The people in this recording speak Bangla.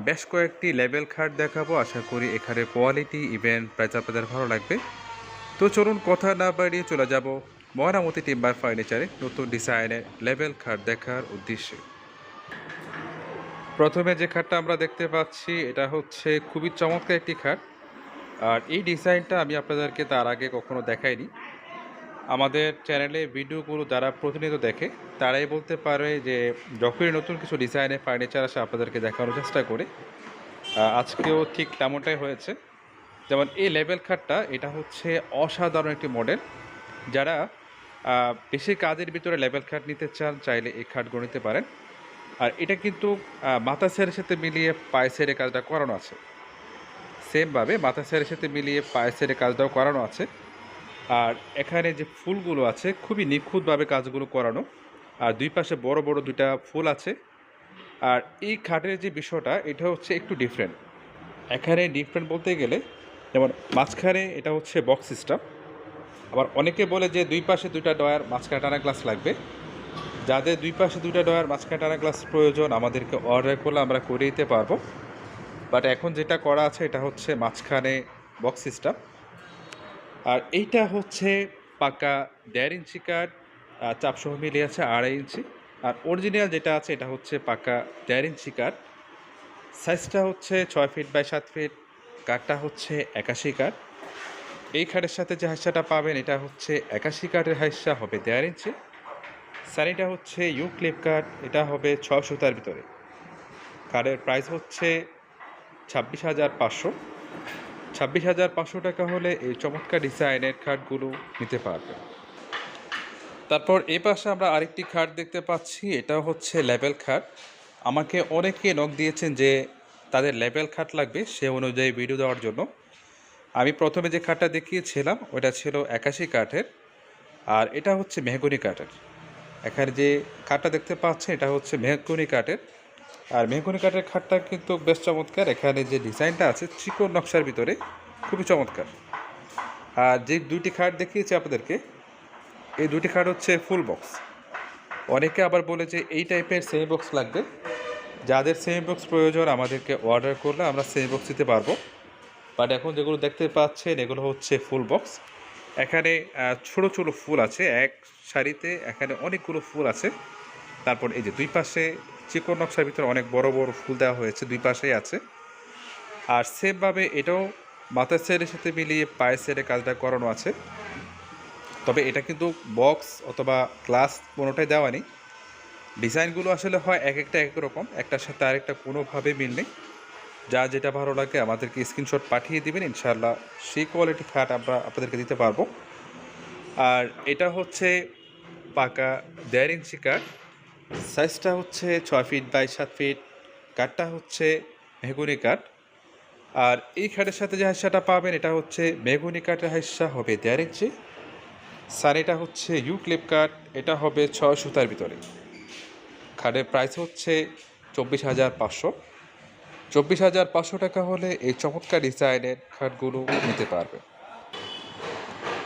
বেশ কয়েকটি লেভেল খাট দেখাবো, আশা করি এখানে কোয়ালিটি, ইভেন্ট প্রাইস আপনাদের ভালো লাগবে। তো চলুন কথা না বাড়িয়ে চলে যাব ময়নামতি টিম্বার ফার্নিচারে নতুন ডিজাইনের লেভেল খাট দেখার উদ্দেশ্যে। প্রথমে যে খাটটা আমরা দেখতে পাচ্ছি, এটা হচ্ছে খুবই চমৎকার একটি খাট। আর এই ডিজাইনটা আমি আপনাদেরকে তার আগে কখনো দেখাইনি। আমাদের চ্যানেলে ভিডিওগুলো যারা প্রতিনিয়ত দেখে, তারাই বলতে পারে যে, যখনই নতুন কিছু ডিজাইনের ফার্নিচার আসে, আপনাদেরকে দেখানোর চেষ্টা করে। আজকেও ঠিক তেমনটাই হয়েছে। যেমন এই লেভেল খাটটা এটা হচ্ছে অসাধারণ একটি মডেল যারা বেশি কাজের ভিতরে লেভেল খাট নিতে চান, চাইলে এই খাটগুলো নিতে পারেন। আর এটা কিন্তু মাথা সেরের সাথে মিলিয়ে পায়ে কাজটা করানো আছে। সেমভাবে মাথা সেরের সাথে মিলিয়ে পায়ে কাজটাও করানো আছে। আর এখানে যে ফুলগুলো আছে, খুবই নিখুঁতভাবে কাজগুলো করানো। আর দুই পাশে বড় বড় দুইটা ফুল আছে। আর এই খাটের যে বিষয়টা, এটা হচ্ছে একটু ডিফারেন্ট এখানে ডিফারেন্ট বলতে গেলে, যেমন মাঝখানে এটা হচ্ছে বক্স সিস্টেম আবার অনেকে বলে যে দুই পাশে দুইটা ডয়ার মাঝখানে টানা গ্লাস লাগবে। যাদের দুই পাশে দুইটা ডয়ার মাঝখানে টানা গ্লাস প্রয়োজন, আমাদেরকে অর্ডার করলে আমরা করে দিতে পারব। বাট এখন যেটা করা আছে, এটা হচ্ছে মাঝখানে বক্স সিস্টেম আর এইটা হচ্ছে পাকা দেড় ইঞ্চি কাঠ চাপসহ মিলিয়ে আছে আড়াই ইঞ্চি। আর অরিজিনাল যেটা আছে, এটা হচ্ছে পাকা দেড় ইঞ্চি কাঠ। সাইজটা হচ্ছে ছয় ফিট বাই সাত ফিট কাঠটা হচ্ছে একাশি কাঠ। এই খাটের সাথে যে হাইসাটা পাবেন, এটা হচ্ছে একাশি কাঠের হাইসা হবে দেড় ইঞ্চি। সানিটা হচ্ছে ইউ ক্লিপ কাঠ, এটা হবে ছয় সুতার ভিতরে। কাঠের প্রাইস হচ্ছে ছাব্বিশ হাজার পাঁচশো। ছাব্বিশ হাজার পাঁচশো টাকা হলে এই চমৎকার ডিজাইনের খাটগুলো নিতে পারবেন। তারপর এ পাশে আমরা আরেকটি খাট দেখতে পাচ্ছি, এটা হচ্ছে লেভেল খাট। আমাকে অনেকে নখ দিয়েছেন যে তাদের লেভেল খাট লাগবে সে অনুযায়ী ভিডিও দেওয়ার জন্য। আমি প্রথমে যে খাটটা দেখিয়েছিলাম, ওটা ছিল একাশি কাঠের। আর এটা হচ্ছে মেহগুনি কাঠের। এখানে যে খাটটা দেখতে পাচ্ছেন, এটা হচ্ছে মেহগুনি কাঠের। আর মেহগুনি কাঠের খাটটা কিন্তু বেশ চমৎকার। এখানে যে ডিজাইনটা আছে চিকন নকশার ভিতরে খুবই চমৎকার। আর যে দুইটি খাট দেখিয়েছি আপনাদেরকে, এই দুটি খাট হচ্ছে ফুল বক্স অনেকে আবার বলে যে এই টাইপের সেমি বক্স লাগবে। যাদের সেমি বক্স প্রয়োজন, আমাদেরকে অর্ডার করলে আমরা সেমি বক্স দিতে পারব। বাট এখন যেগুলো দেখতে পাচ্ছেন, এগুলো হচ্ছে ফুল বক্স এখানে ছোট ছোট ফুল আছে, এক সারিতে এখানে অনেকগুলো ফুল আছে। তারপর এই যে দুই পাশে চিকন নকশার ভিতরে অনেক বড় বড় ফুল দেওয়া হয়েছে, দুই পাশেই আছে। আর সেমভাবে এটাও মাথার সেরের সাথে মিলিয়ে পায়ের সেরে কাজটা করানো আছে। তবে এটা কিন্তু বক্স অথবা গ্লাস কোনোটাই দেওয়া নেই। ডিজাইনগুলো আসলে হয় এক একটা এক রকম, একটার সাথে আরেকটা কোনোভাবে মিল নেই। যা যেটা ভালো লাগে আমাদেরকে স্ক্রিনশট পাঠিয়ে দিবেন ইনশাল্লাহ সেই কোয়ালিটি খাট আমরা আপনাদেরকে দিতে পারব। আর এটা হচ্ছে পাকা দেড় ইঞ্চি কাঠ। সাইজটা হচ্ছে ছয় ফিট বাই সাত ফিট কাঠটা হচ্ছে মেহগুনি কাঠ আর এই খাটের সাথে যে হাইসাটা পাবেন, এটা হচ্ছে মেহগুনি কাঠের হাইসা হবে দেড় ইঞ্চি সানিটা হচ্ছে ইউ ক্লিপ কাট এটা হবে ছয় সুতার ভিতরে। খাটের প্রাইস হচ্ছে চব্বিশ হাজার পাঁচশো। চব্বিশ হাজার পাঁচশো টাকা হলে এই চমৎকার ডিজাইনের খাটগুলো নিতে পারবে